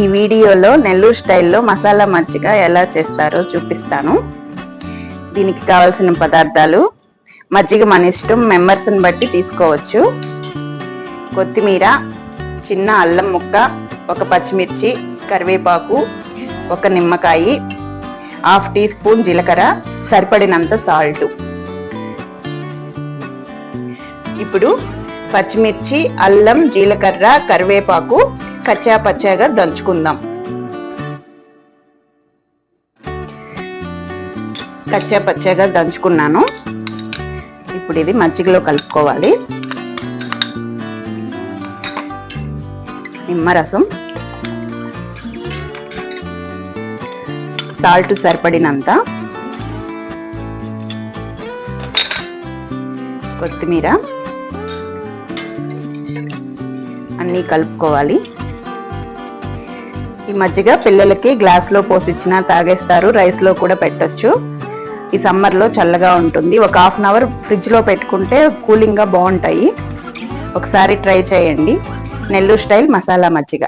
ఈ వీడియోలో నెల్లూరు స్టైల్లో మసాలా మజ్జిగ ఎలా చేస్తారో చూపిస్తాను. దీనికి కావాల్సిన పదార్థాలు మజ్జిగ మన ఇష్టం మెంబర్స్ని బట్టి తీసుకోవచ్చు. కొత్తిమీర చిన్న అల్లం ముక్క ఒక పచ్చిమిర్చి కరివేపాకు ఒక నిమ్మకాయ హాఫ్ టీ స్పూన్ జీలకర్ర సరిపడినంత సాల్ట్ ఇప్పుడు పచ్చిమిర్చి అల్లం జీలకర్ర కరివేపాకు కచ్చా పచ్చాగా దంచుకుందాం. కచ్చా పచ్చాగా దంచుకున్నాను. ఇప్పుడు ఇది మజ్జిగలో కలుపుకోవాలి. నిమ్మరసం. సాల్ట్ సరిపడినంత. కొత్తిమీర. అన్నీ కలుపుకోవాలి. ఈ మజ్జిగ పిల్లలకి గ్లాస్లో పోసిచ్చినా తాగేస్తారు రైస్లో కూడా పెట్టొచ్చు. ఈ సమ్మర్లో చల్లగా ఉంటుంది. ఒక హాఫ్ అన్ అవర్ ఫ్రిడ్జ్లో పెట్టుకుంటే కూలింగ్గా బాగుంటాయి ఒకసారి ట్రై చేయండి. నెల్లూరు స్టైల్ మసాలా మజ్జిగ.